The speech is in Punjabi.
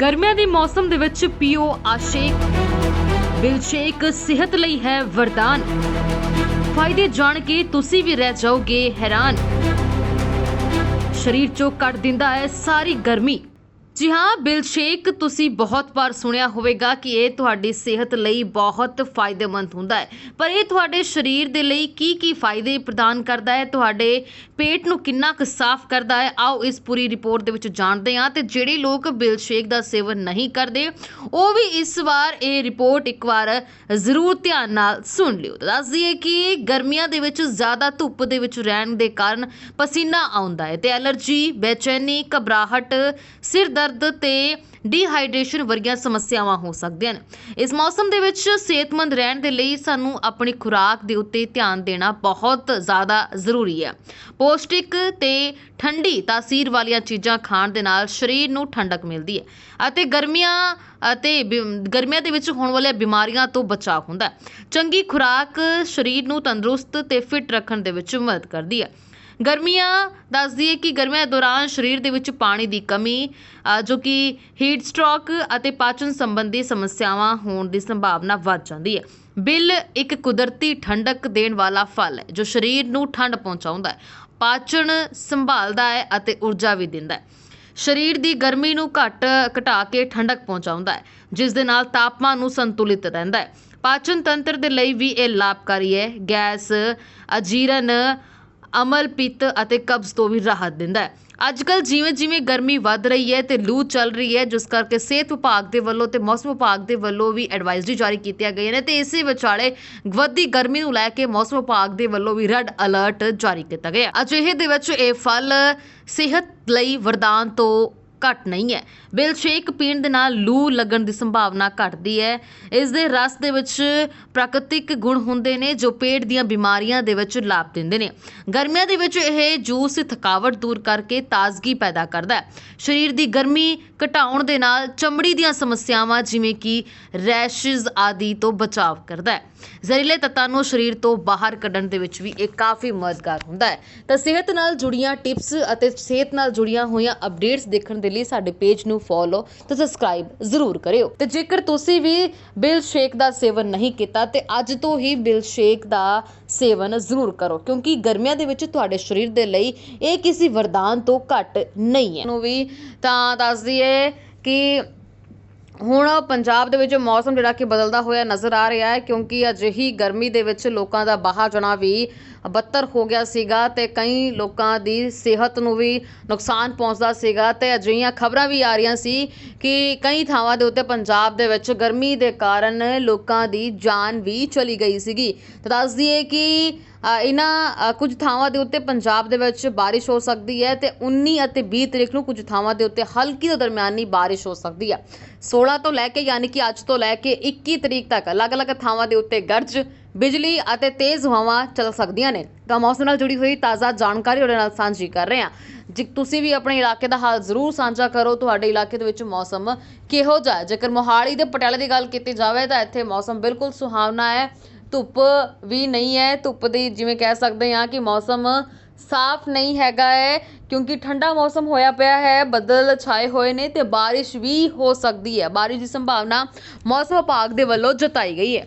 ਗਰਮੀਆਂ ਦੇ ਮੌਸਮ ਦੇ ਵਿੱਚ ਪੀਓ ਆਸ਼ੇਕ ਬਿਲਸ਼ੇਕ ਸਿਹਤ ਲਈ ਹੈ ਵਰਦਾਨ। ਫਾਇਦੇ ਜਾਣ ਕੇ ਤੁਸੀਂ ਵੀ ਰਹਿ ਜਾਓਗੇ ਹੈਰਾਨ। ਸਰੀਰ ਚੋਂ ਕੱਢ ਦਿੰਦਾ ਹੈ ਸਾਰੀ ਗਰਮੀ। ਜੀ ਹਾਂ, ਬਿਲਸ਼ੇਕ, ਤੁਸੀਂ ਬਹੁਤ ਵਾਰ ਸੁਣਿਆ ਹੋਵੇਗਾ ਕਿ ਇਹ ਤੁਹਾਡੀ ਸਿਹਤ ਲਈ ਬਹੁਤ ਫਾਇਦੇਮੰਦ ਹੁੰਦਾ ਹੈ। ਪਰ ਇਹ ਤੁਹਾਡੇ ਸਰੀਰ ਦੇ ਲਈ ਕੀ ਕੀ ਫਾਇਦੇ ਪ੍ਰਦਾਨ ਕਰਦਾ ਹੈ? ਤੁਹਾਡੇ ਪੇਟ ਨੂੰ ਕਿੰਨਾ ਕੁ ਸਾਫ਼ ਕਰਦਾ ਹੈ? ਆਓ ਇਸ ਪੂਰੀ ਰਿਪੋਰਟ ਦੇ ਵਿੱਚ ਜਾਣਦੇ ਹਾਂ ਤੇ ਜਿਹੜੇ ਲੋਕ ਬਿਲਸ਼ੇਕ ਦਾ ਸੇਵਨ ਨਹੀਂ ਕਰਦੇ, ਉਹ ਵੀ ਇਸ ਵਾਰ ਇਹ ਰਿਪੋਰਟ ਇੱਕ ਵਾਰ ਜ਼ਰੂਰ ਧਿਆਨ ਨਾਲ ਸੁਣ ਲਿਓ। ਤਾਂ ਦੱਸ ਦਈਏ ਕਿ ਗਰਮੀਆਂ ਦੇ ਵਿੱਚ ਜ਼ਿਆਦਾ ਧੁੱਪ ਦੇ ਵਿੱਚ ਰਹਿਣ ਦੇ ਕਾਰਨ ਪਸੀਨਾ ਆਉਂਦਾ ਹੈ ਤੇ ਐਲਰਜੀ, ਬੇਚੈਨੀ, ਘਬਰਾਹਟ, ਸਿਰ ਦਰਦ ਤੇ ਡੀਹਾਈਡਰੇਸ਼ਨ ਵਰਗੀਆਂ ਸਮੱਸਿਆਵਾਂ ਹੋ ਸਕਦੀਆਂ ਹਨ। ਇਸ ਮੌਸਮ ਦੇ ਵਿੱਚ ਸਿਹਤਮੰਦ ਰਹਿਣ ਦੇ ਲਈ ਸਾਨੂੰ ਆਪਣੀ ਖੁਰਾਕ ਦੇ ਉੱਤੇ ਧਿਆਨ ਦੇਣਾ ਬਹੁਤ ਜ਼ਿਆਦਾ ਜ਼ਰੂਰੀ ਹੈ। ਪੌਸ਼ਟਿਕ ਤੇ ਠੰਡੀ ਤਾਸੀਰ ਵਾਲੀਆਂ ਚੀਜ਼ਾਂ ਖਾਣ ਦੇ ਨਾਲ ਸਰੀਰ ਨੂੰ ਠੰਡਕ ਮਿਲਦੀ ਹੈ ਅਤੇ ਗਰਮੀਆਂ ਅਤੇ ਬਿ- ਗਰਮੀਆਂ ਦੇ ਵਿੱਚ ਹੋਣ ਵਾਲੀਆਂ ਬਿਮਾਰੀਆਂ ਤੋਂ ਬਚਾਅ ਹੁੰਦਾ ਹੈ। ਚੰਗੀ ਖੁਰਾਕ ਸਰੀਰ ਨੂੰ ਤੰਦਰੁਸਤ ਤੇ ਫਿੱਟ ਰੱਖਣ ਦੇ ਵਿੱਚ ਮਦਦ ਕਰਦੀ ਹੈ। ਗਰਮੀਆਂ ਦੱਸਦੀ ਹੈ ਕਿ ਗਰਮੀਆਂ ਦੌਰਾਨ ਸਰੀਰ ਦੇ ਵਿੱਚ ਪਾਣੀ ਦੀ ਕਮੀ ਜੋ ਕਿ ਹੀਟ ਸਟ੍ਰੋਕ ਅਤੇ ਪਾਚਨ ਸੰਬੰਧੀ ਸਮੱਸਿਆਵਾਂ ਹੋਣ ਦੀ ਸੰਭਾਵਨਾ ਵੱਧ ਜਾਂਦੀ ਹੈ। ਬਿੱਲ ਇੱਕ ਕੁਦਰਤੀ ਠੰਡਕ ਦੇਣ ਵਾਲਾ ਫਲ ਹੈ, ਜੋ ਸਰੀਰ ਨੂੰ ਠੰਡ ਪਹੁੰਚਾਉਂਦਾ ਹੈ, ਪਾਚਨ ਸੰਭਾਲਦਾ ਹੈ ਅਤੇ ਊਰਜਾ ਵੀ ਦਿੰਦਾ ਹੈ। ਸਰੀਰ ਦੀ ਗਰਮੀ ਨੂੰ ਘਟ ਘਟਾ ਕੇ ਠੰਡਕ ਪਹੁੰਚਾਉਂਦਾ ਹੈ, ਜਿਸ ਦੇ ਨਾਲ ਤਾਪਮਾਨ ਨੂੰ ਸੰਤੁਲਿਤ ਰਹਿੰਦਾ ਹੈ। ਪਾਚਨ ਤੰਤਰ ਦੇ ਲਈ ਵੀ ਇਹ ਲਾਭਕਾਰੀ ਹੈ। ਗੈਸ, ਅਜੀਰਨ ਅਮਲ, ਪਿੱਤ ਅਤੇ ਕਬਜ਼ ਤੋਂ ਵੀ ਰਾਹਤ ਦਿੰਦਾ ਹੈ। ਅੱਜ ਕੱਲ ਜਿਵੇਂ ਜਿਵੇਂ ਗਰਮੀ ਵੱਧ ਰਹੀ ਹੈ ਤੇ ਲੂ ਚੱਲ ਰਹੀ ਹੈ, ਜਿਸ ਕਰਕੇ ਸਿਹਤ ਵਿਭਾਗ ਦੇ ਵੱਲੋਂ ਤੇ ਮੌਸਮ ਵਿਭਾਗ ਦੇ ਵੱਲੋਂ ਵੀ ਐਡਵਾਈਜ਼ਰੀ ਜਾਰੀ ਕੀਤੀਆਂ ਗਈਆਂ ਨੇ ਤੇ ਇਸੇ ਵਿਚਾਲੇ ਵੱਧਦੀ ਗਰਮੀ ਨੂੰ ਲੈ ਕੇ ਮੌਸਮ ਵਿਭਾਗ ਦੇ ਵੱਲੋਂ ਵੀ ਰੈੱਡ ਅਲਰਟ ਜਾਰੀ ਕੀਤਾ ਗਿਆ। ਅਜਿਹੇ ਦੇ ਵਿੱਚ ਇਹ ਫਲ ਸਿਹਤ ਲਈ ਵਰਦਾਨ ਤੋਂ ਘੱਟ ਨਹੀਂ ਹੈ। ਬਿਲ ਸ਼ੇਕ ਪੀਣ ਦੇ ਨਾਲ ਲੂ ਲੱਗਣ ਦੀ ਸੰਭਾਵਨਾ ਘਟਦੀ ਹੈ। ਇਸ ਦੇ ਰਸ ਦੇ ਵਿੱਚ ਪ੍ਰਾਕ੍ਰਿਤਿਕ ਗੁਣ ਹੁੰਦੇ ਨੇ ਜੋ ਪੇਟ ਦੀਆਂ ਬਿਮਾਰੀਆਂ ਦੇ ਵਿੱਚ ਲਾਭ ਦਿੰਦੇ ਨੇ। ਗਰਮੀਆਂ ਦੇ ਵਿੱਚ ਇਹ ਜੂਸ ਥਕਾਵਟ ਦੂਰ ਕਰਕੇ ਤਾਜ਼ਗੀ ਪੈਦਾ ਕਰਦਾ ਹੈ। ਸਰੀਰ ਦੀ ਗਰਮੀ ਘਟਾਉਣ ਦੇ ਨਾਲ ਚਮੜੀ ਦੀਆਂ ਸਮੱਸਿਆਵਾਂ ਜਿਵੇਂ ਕਿ ਰੈਸ਼ਜ਼ ਆਦਿ ਤੋਂ ਬਚਾਅ ਕਰਦਾ ਹੈ। ਜ਼ਹਿਰੀਲੇ ਤੱਤਾਂ ਨੂੰ ਸਰੀਰ ਤੋਂ ਬਾਹਰ ਕੱਢਣ ਦੇ ਵਿੱਚ ਵੀ ਇਹ ਕਾਫੀ ਮਦਦਗਾਰ ਹੁੰਦਾ ਹੈ। ਤਾਂ ਸਿਹਤ ਨਾਲ ਜੁੜੀਆਂ ਟਿਪਸ ਅਤੇ ਸਿਹਤ ਨਾਲ ਜੁੜੀਆਂ ਹੋਈਆਂ ਅਪਡੇਟਸ ਦੇਖਣ ਦੇ ਲਈ ਸਾਡੇ ਪੇਜ ਨੂੰ ਫੋਲੋ ਤੇ ਸਬਸਕ੍ਰਾਈਬ ਜ਼ਰੂਰ ਕਰਿਓ। ਤੇ ਜੇਕਰ ਤੁਸੀਂ ਵੀ ਬਿਲ ਸ਼ੇਕ ਦਾ ਸੇਵਨ ਨਹੀਂ ਕੀਤਾ, ਤੇ ਅੱਜ ਤੋਂ ਹੀ ਬਿਲ ਸ਼ੇਕ ਦਾ ਸੇਵਨ ਜ਼ਰੂਰ ਕਰੋ, ਕਿਉਂਕਿ ਗਰਮੀਆਂ ਦੇ ਵਿੱਚ ਤੁਹਾਡੇ ਸਰੀਰ ਦੇ ਲਈ ਇਹ ਕਿਸੇ ਵਰਦਾਨ ਤੋਂ ਘੱਟ ਨਹੀਂ ਹੈ। ਨੂੰ ਵੀ ਤਾਂ ਦੱਸ ਦਈਏ ਕਿ ਹੁਣ ਪੰਜਾਬ ਦੇ ਵਿੱਚ ਮੌਸਮ ਜਿਹੜਾ ਕਿ ਬਦਲਦਾ ਹੋਇਆ ਨਜ਼ਰ ਆ ਰਿਹਾ ਹੈ, ਕਿਉਂਕਿ ਅਜਿਹੀ ਗਰਮੀ ਦੇ ਵਿੱਚ ਲੋਕਾਂ ਦਾ ਬਾਹਰ ਜਾਣਾ ਵੀ ਬੱਤਰ ਹੋ ਗਿਆ ਸੀਗਾ ਤੇ ਕਈ ਲੋਕਾਂ ਦੀ ਸਿਹਤ ਨੂੰ ਵੀ ਨੁਕਸਾਨ ਪਹੁੰਚਦਾ ਸੀਗਾ ਤੇ ਅਜਿਹੀਆਂ ਖਬਰਾਂ ਵੀ ਆ ਰਹੀਆਂ ਸੀ ਕਿ ਕਈ ਥਾਵਾਂ ਦੇ ਉੱਤੇ ਪੰਜਾਬ ਦੇ ਵਿੱਚ ਗਰਮੀ ਦੇ ਕਾਰਨ ਲੋਕਾਂ ਦੀ ਜਾਨ ਵੀ ਚਲੀ ਗਈ ਸੀਗੀ। ਤਾਂ ਦੱਸ ਦਈਏ ਕਿ ਇਹਨਾਂ ਕੁਝ ਥਾਵਾਂ ਦੇ ਉੱਤੇ ਪੰਜਾਬ ਦੇ ਵਿੱਚ ਬਾਰਿਸ਼ ਹੋ ਸਕਦੀ ਹੈ ਤੇ 19 ਅਤੇ 20 ਤਰੀਕ ਨੂੰ ਕੁਝ ਥਾਵਾਂ ਦੇ ਉੱਤੇ ਹਲਕੀ ਤੋਂ ਦਰਮਿਆਨੀ ਬਾਰਿਸ਼ ਹੋ ਸਕਦੀ ਹੈ। 16 ਤੋਂ ਲੈ ਕੇ ਯਾਨੀ ਕਿ ਅੱਜ ਤੋਂ ਲੈ ਕੇ 21 ਤਰੀਕ ਤੱਕ ਅਲੱਗ-ਅਲੱਗ ਥਾਵਾਂ ਦੇ ਉੱਤੇ ਗਰਜ, ਬਿਜਲੀ ਅਤੇ ਤੇਜ਼ ਹਵਾਵਾਂ ਚੱਲ ਸਕਦੀਆਂ ਨੇ। ਤਾਂ ਮੌਸਮ ਨਾਲ ਜੁੜੀ ਹੋਈ ਤਾਜ਼ਾ ਜਾਣਕਾਰੀ ਉਹਦੇ ਨਾਲ ਸਾਂਝੀ ਕਰ ਰਹੇ। ਹਾਂ ਜੇ ਤੁਸੀਂ ਵੀ ਆਪਣੇ ਇਲਾਕੇ ਦਾ ਹਾਲ ਜ਼ਰੂਰ ਸਾਂਝਾ ਕਰੋ, ਤੁਹਾਡੇ ਇਲਾਕੇ ਦੇ ਵਿੱਚ ਮੌਸਮ ਕਿਹੋ ਜਿਹਾ ਹੈ? ਜੇਕਰ ਮੋਹਾਲੀ ਦੇ ਪਟਿਆਲੇ ਦੀ ਗੱਲ ਕੀਤੀ ਜਾਵੇ, ਤਾਂ ਇੱਥੇ ਮੌਸਮ ਬਿਲਕੁਲ ਸੁਹਾਵਣਾ ਹੈ। ਧੁੱਪ ਵੀ ਨਹੀਂ ਹੈ। ਧੁੱਪ ਦੀ ਜਿਵੇਂ ਕਹਿ ਸਕਦੇ ਹਾਂ ਕਿ ਮੌਸਮ ਸਾਫ਼ ਨਹੀਂ ਹੈਗਾ ਹੈ, ਕਿਉਂਕਿ ਠੰਡਾ ਮੌਸਮ ਹੋਇਆ ਪਿਆ ਹੈ, ਬੱਦਲ ਛਾਏ ਹੋਏ ਨੇ ਅਤੇ ਬਾਰਿਸ਼ ਵੀ ਹੋ ਸਕਦੀ ਹੈ। ਬਾਰਿਸ਼ ਦੀ ਸੰਭਾਵਨਾ ਮੌਸਮ ਵਿਭਾਗ ਦੇ ਵੱਲੋਂ ਜਤਾਈ ਗਈ ਹੈ।